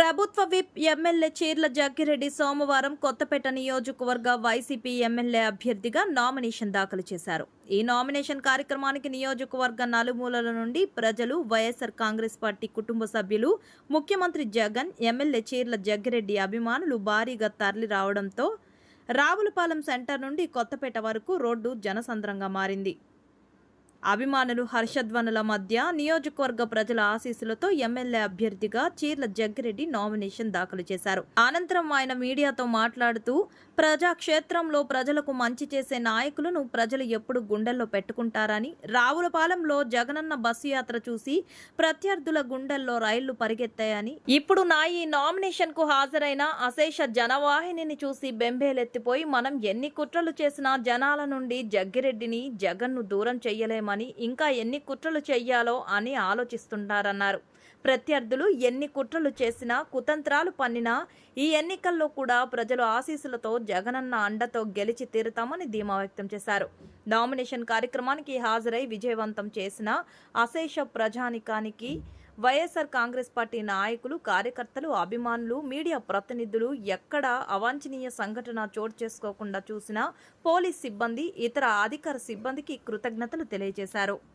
ప్రభుత్వ whip MLA Cheerla Jaggi Reddy సోమవారం కొత్తపేట నియోజకవర్గ వైసీపీ ఎమ్మెల్యే అభ్యర్థిగా నామినేషన్ దాఖలు చేశారు. ఈ నామినేషన్ కార్యక్రమానికి నియోజకవర్గ నలుమూలల నుండి ప్రజలు వైఎస్ఆర్ కాంగ్రెస్ పార్టీ కుటుంబ సభ్యులు ముఖ్యమంత్రి జగన్ ఎమ్మెల్యే చీర్ల జగ్గిరెడ్డి అభిమానులు భారీగా తరలి రావడంతో రావులపాలెం సెంటర్ నుండి కొత్తపేట వరకు రోడ్డు జనసంద్రంగా మారింది. అభిమానులు హర్షధ్వనుల మధ్య నియోజకవర్గ ప్రజల ఆశీస్సులతో ఎమ్మెల్యే అభ్యర్థిగా చీర్ల జగ్గిరెడ్డి నామినేషన్ దాఖలు చేశారు. అనంతరం ఆయన మీడియాతో మాట్లాడుతూ ప్రజాక్షేత్రంలో ప్రజలకు మంచి చేసే నాయకులను ప్రజలు ఎప్పుడు గుండెల్లో పెట్టుకుంటారని రావులపాలెంలో జగనన్న బస్సు యాత్ర చూసి ప్రత్యర్థుల గుండెల్లో రైళ్ళు పరిగెత్తాయని ఇప్పుడు నా ఈ నామినేషన్కు హాజరైన అశేష జనవాహినిని చూసి బెంబేలెత్తిపోయి మనం ఎన్ని కుట్రలు చేసినా జనాల నుండి జగ్గిరెడ్డిని జగన్ను దూరం చెయ్యలేమని ఇంకా ఎన్ని కుట్రలు చెయ్యాలో అని ఆలోచిస్తుంటారన్నారు ప్రత్యర్థులు ఎన్ని కుట్రలు చేసినా కుతంత్రాలు పన్నినా ఈ ఎన్నికల్లో కూడా ప్రజలు ఆశీస్సులతో జగనన్న అండతో గెలిచి తీరుతామని ధీమా వ్యక్తం చేశారు. నామినేషన్ కార్యక్రమానికి హాజరై విజయవంతం చేసిన అశేష ప్రజానికానికి వైఎస్ఆర్ కాంగ్రెస్ పార్టీ నాయకులు కార్యకర్తలు అభిమానులు మీడియా ప్రతినిధులు ఎక్కడ అవాంఛనీయ సంఘటన చోటు చేసుకోకుండా చూసిన పోలీస్ సిబ్బంది ఇతర అధికార సిబ్బందికి కృతజ్ఞతలు తెలియజేశారు.